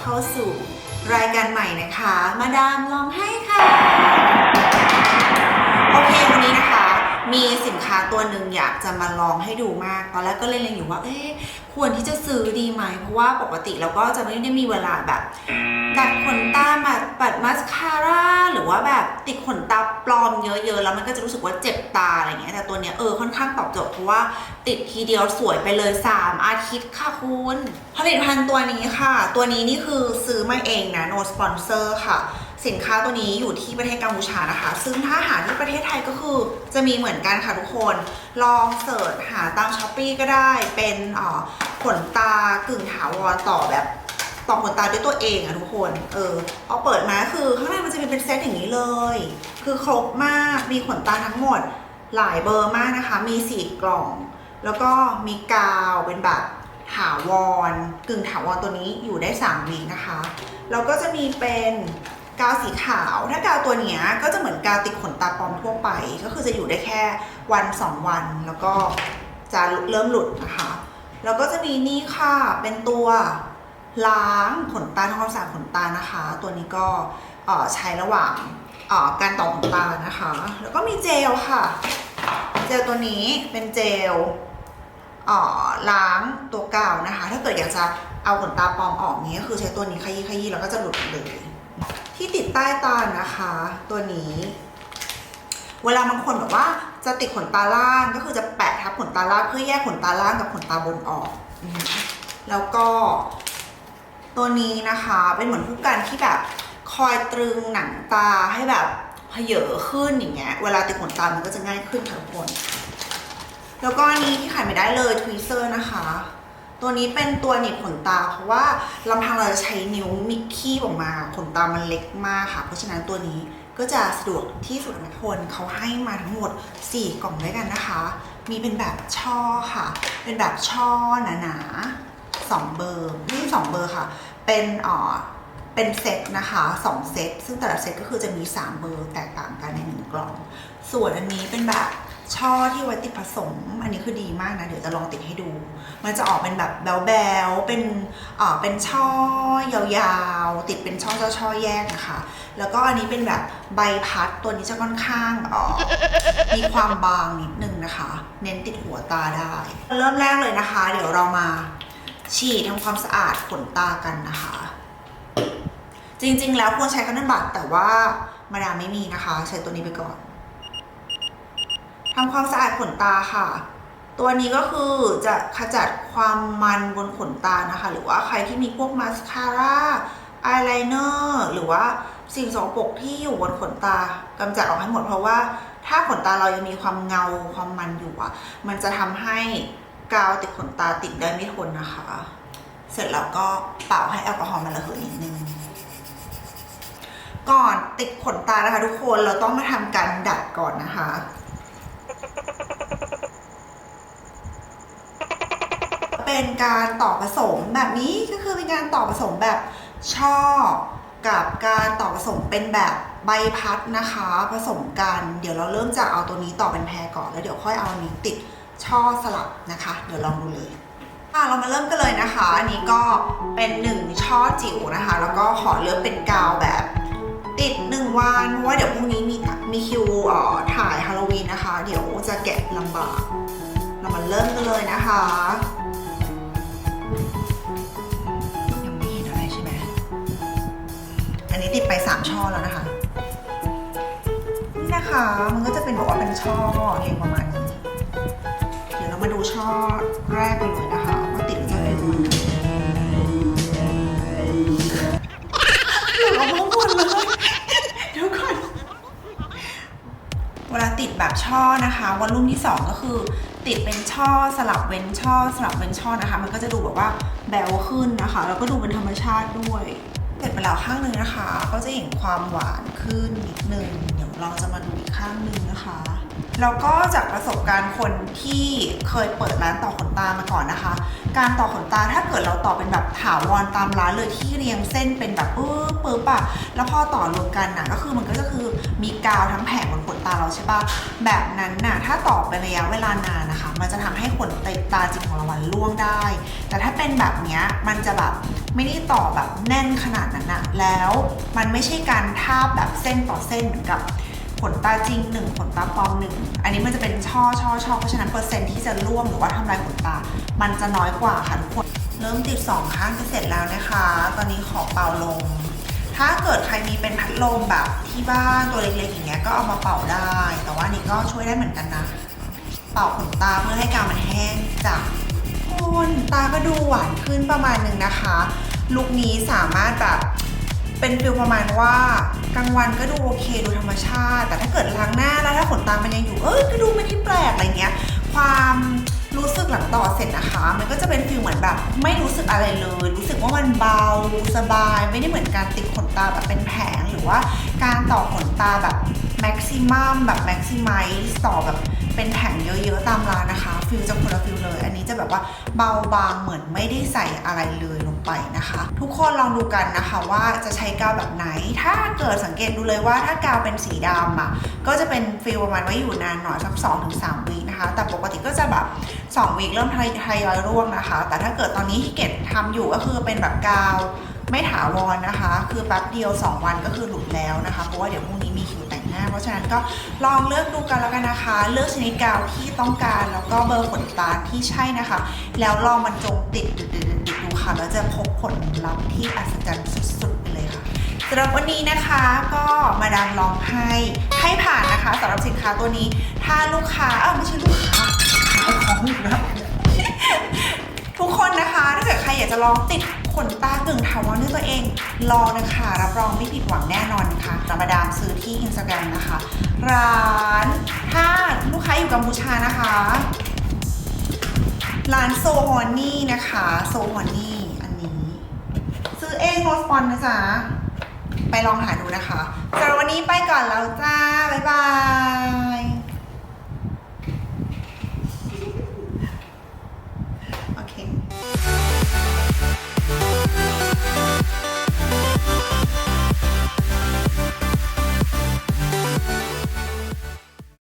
เข้าสู่รายการใหม่นะคะ มาดามลองให้ค่ะ โอเค วันนี้นะคะ มีสินค้าตัวหนึ่งอยากจะมาลองให้ดูมาก ตอนแรกก็เล่นๆอยู่ว่า เอ๊ะ ควรที่จะซื้อดีไหม เพราะว่าปกติเราก็จะไม่ได้มีเวลาแบบตัดขนตามาปัดมาสคาร่าห รือว่าแบบติดขนตาปลอมเยอะๆแล้วมันก็จะรู้สึกว่าเจ็บตาอะไรเงี้ยแต่ตัวเนี้ยเออค่อนข้างตอบโจทย์เพราะว่าติดทีเดียวสวยไปเลย 3 อาทิตย์ค่ะคุณผลิตภัณฑ์ตัวนี้ค่ะ ตัวนี้นี่คือซื้อมาเองนะ no sponsor ค่ะ สินค้าตัวนี้อยู่ที่ประเทศกัมพูชานะคะ ซึ่งถ้าหาที่ประเทศไทยก็คือจะมีเหมือนกันค่ะทุกคน ลองเสิร์ชหาตามช้อปปีก็ได้เป็นอ่อขนตากึ่งถาวรต่อแบบ ต่อขนตาด้วยตัวเองอะทุกคน เออพอเปิดมาคือข้างในมันจะมีเป็นเซตอย่างนี้เลย คือครบมากมีขนตาทั้งหมดหลายเบอร์มากนะคะ มีสี่กล่อง แล้วก็มีกาวเป็นแบบถาวรกึ่งถาวรตัวนี้อยู่ได้3วีคนะคะแล้วก็จะมีเป็นกาวสีขาว ถ้ากาวตัวนี้ก็จะเหมือนกาวติดขนตาปลอมทั่วไป ก็คือจะอยู่ได้แค่วัน 2 วัน แล้วก็จะเริ่มหลุดนะคะ แล้วก็จะมีนี่ค่ะเป็นตัว ล้างขนตาทำความสะอาดขนตานะคะ ตัวนี้ก็ใช้ระหว่างการต่อขนตานะคะ แล้วก็มีเจลค่ะ เจลตัวนี้เป็นเจลล้างตัวกาวนะคะ ถ้าเกิดอยากจะเอาขนตาปลอมออกนี้ก็คือใช้ตัวนี้ขยี้ขยี้แล้วก็จะหลุดเลย ที่ติดใต้ตานะคะ ตัวนี้ เวลาบางคนแบบว่าจะติดขนตาล่างก็คือจะแปะทับขนตาล่างเพื่อแยกขนตาล่างกับขนตาบนออก แล้วก็ ตัวนี้นะคะเป็นเหมือนผู้กันที่แบบคอยตรึงหนังตาให้แบบเพเยอขึ้นอย่างเงี้ยเวลาติดขนตา มันก็จะง่ายขึ้นค่ะทุกคนแล้วก็อันนี้ที่ขายไม่ได้เลยทวีเซอร์นะคะ ตัวนี้เป็นตัวหนีบขนตา เพราะว่าลำพังเราจะใช้นิ้วมิกคีบออกมาขนตามันเล็กมากค่ะ เพราะฉะนั้นตัวนี้ก็จะสะดวกที่สุดนะทุกคนเขาให้มาทั้งหมด 4 กล่องด้วยกันนะคะ มีเป็นแบบช่อค่ะ เป็นแบบช่อหนาๆ สองเบอร์นี่สองเบอร์ค่ะ เป็นอ่อเป็นเซตนะคะสองเซตซึ่งแต่ละเซตก็คือจะมี 3 เบอร์แตกต่างกันในหนึ่งกล่อง ส่วนอันนี้เป็นแบบช่อที่ไว้ติดผสม อันนี้คือดีมากนะ เดี๋ยวจะลองติดให้ดู มันจะออกเป็นแบบแบลๆเป็นอ่อเป็นช่อยาวๆ ติดเป็นช่อช่อช่อแยกนะคะ แล้วก็อันนี้เป็นแบบใบพัดตัวนี้จะค่อนข้างอ่อมีความบางนิดนึงนะคะ เน้นติดหัวตาได้ เริ่มแรกเลยนะคะ เดี๋ยวเรามา ฉีดทำความสะอาดขนตากันนะคะ จริงๆ แล้วควรใช้คันนันบัตแต่ว่ามาดามไม่มีนะคะ ใช้ตัวนี้ไปก่อนทำความสะอาดขนตาค่ะ ตัวนี้ก็คือจะขจัดความมันบนขนตานะคะ หรือว่าใครที่มีพวกมาสคาร่าอายไลเนอร์หรือว่าสิ่งสกปรกที่อยู่บนขนตากำจัดออกให้หมดเพราะว่าถ้าขนตาเรายังมีความเงาความมันอยู่อะมันจะทำให้ กาวติดขนตาติดได้ไม่ทนนะคะ เสร็จแล้วก็เป่าให้แอลกอฮอล์มันระเหยนิดนึง ก่อนติดขนตานะคะทุกคนเราต้องมาทำการดัดก่อนนะคะเป็นการต่อผสมแบบนี้ก็คือเป็นการต่อผสมแบบช่อ กับการต่อผสมเป็นแบบใบพัดนะคะ ผสมกัน เดี๋ยวเราเริ่มจากเอาตัวนี้ต่อเป็นแพรก่อนแล้วเดี๋ยวค่อยเอาอันนี้ติด ช่อสลับนะคะ เดี๋ยวลองดูเลยอะเรามาเริ่มกันเลยนะคะ อันนี้ก็เป็นหนึ่งช่อจิ๋วนะคะ แล้วก็ขอเลือกเป็นกาวแบบติดหนึ่งวันเพราะว่าเดี๋ยวพรุ่งนี้มีมีคิวออถ่ายฮาโลวีนนะคะ เดี๋ยวจะแกะลำบาก เรามาเริ่มกันเลยนะคะยังไม่เห็นอะไรใช่ไหมอันนี้ติดไปสามช่อแล้วนะคะ นี่นะคะมันก็จะเป็นบอกว่าเป็นช่อเรียงประมาณ ช่อแรกกันเลยนะคะว่าติดหรือไม่หลุดออกมาหมดเลยเดี๋ยวก่อนเวลาติดแบบช่อนะคะวอลลุ่มที่ 2 ก็คือ ติดเป็นช่อสลับเว้นช่อสลับเว้นช่อนะคะ มันก็จะดูแบบว่าแบวขึ้นนะคะ แล้วก็ดูเป็นธรรมชาติด้วยเสร็จไปแล้วข้างหนึ่งนะคะ ก็จะเห็นความหวานขึ้นนิดนึง เราจะมาดูอีกข้างหนึ่งนะคะแล้วก็จากประสบการณ์คนที่เคยเปิดร้านต่อขนตามาก่อนนะคะ การต่อขนตาถ้าเกิดเราต่อเป็นแบบถาวรตามร้านเลยที่เรียงเส้นเป็นแบบปึ๊บปึ๊บอะแล้วพอต่อรวมกันน่ะก็คือมันก็จะคือมีกาวทั้งแผงบนขนตาเราใช่ปะแบบนั้นน่ะถ้าต่อเป็นระยะเวลานานนะคะ มันจะทำให้ขนตาจริงของเราวันร่วงได้ แต่ถ้าเป็นแบบเนี้ยมันจะแบบไม่ได้ต่อแบบแน่นขนาดนั้นอะแล้วมันไม่ใช่การทาบแบบเส้นต่อเส้นเหมือนกับ ขนตาจริงหนึ่งขนตาปลอมหนึ่งอันนี้มันจะเป็นช่อช่อช่อเพราะฉะนั้นเปอร์เซ็นต์ที่จะร่วงหรือว่าทำลายขนตา มันจะน้อยกว่าค่ะทุกคน เริ่มติดสองข้างจะเสร็จแล้วนะคะ ตอนนี้ขอเป่าลม ถ้าเกิดใครมีเป็นพัดลมแบบที่บ้านตัวเล็กๆอย่างเงี้ยก็เอามาเป่าได้ แต่ว่านี่ก็ช่วยได้เหมือนกันนะ เป่าขนตาเพื่อให้กาวมันแห้งจากคุณตาก็ดูหวานขึ้นประมาณหนึ่งนะคะ ลุคนี้สามารถแบบ เป็นฟิลประมาณว่ากลางวันก็ดูโอเคดูธรรมชาติ แต่ถ้าเกิดล้างหน้าแล้วถ้าขนตามันยังอยู่เอ้ยก็ดูไม่ที่แปลกอะไรเงี้ย ความรู้สึกหลังต่อเสร็จนะคะ มันก็จะเป็นฟิลเหมือนแบบ ไม่รู้สึกอะไรเลย รู้สึกว่ามันเบาสบาย ไม่ได้เหมือนการติดขนตาแบบเป็นแผงหรือว่าการต่อขนตาแบบแม็กซิมัมแบบแม็กซิมัยต่อแบบ เป็นแผงเยอะๆตามร้านนะคะฟิลจะคนละฟิลเลย อันนี้จะแบบว่าเบาบางเหมือนไม่ได้ใส่อะไรเลยลงไปนะคะ ทุกคนลองดูกันนะคะว่าจะใช้กาวแบบไหน ถ้าเกิดสังเกตดูเลยว่าถ้ากาวเป็นสีดำอะก็จะเป็นฟิลประมาณว่าอยู่นานหน่อยสัก2-3ถึง3วีนะคะ แต่ปกติก็จะแบบ2วีเริ่มทยทยอยร่วงนะคะ แต่ถ้าเกิดตอนนี้ที่เกดทำอยู่ก็คือเป็นแบบกาวไม่ถาวรนะคะ คือแป๊บเดียว 2 วันก็คือหลุดแล้วนะคะ เพราะว่าเดี๋ยวพรุ่งนี้มีคิว น้าเพราะฉะนั้นก็ลองเลือกดูกันแล้วกันนะคะ เลือกชนิดกาวที่ต้องการ แล้วก็เบอร์ขนตาที่ใช่นะคะ แล้วลองมันจงติดดดดดูค่ะแล้วจะพบผลลัพธ์ที่อัศจรรย์สุดๆไปเลยค่ะสำหรับวันนี้นะคะก็มาดามลองให้ให้ผ่านนะคะสำหรับสินค้าตัวนี้ ถ้าลูกค้าเออไม่ใช่ลูกค้าขายของอีกแล้วทุกคนนะคะถ้าเกิดใครอยากจะลองติด ขนตากึ่งถาวรด้วยตัวเอง ลองนะคะรับรองไม่ผิดหวังแน่นอนค่ะจะมาดามซื้อที่อินสตาแกรมนะคะ ร้านถ้าลูกค้าอยู่กัมพูชานะคะ ร้านโซฮอนนี่นะคะ โซฮอนนี่อันนี้ ซื้อเองโนสปอนนะจ๊ะ ไปลองหาดูนะคะสำหรับวันนี้ไปก่อนแล้วจ้า บ๊ายบาย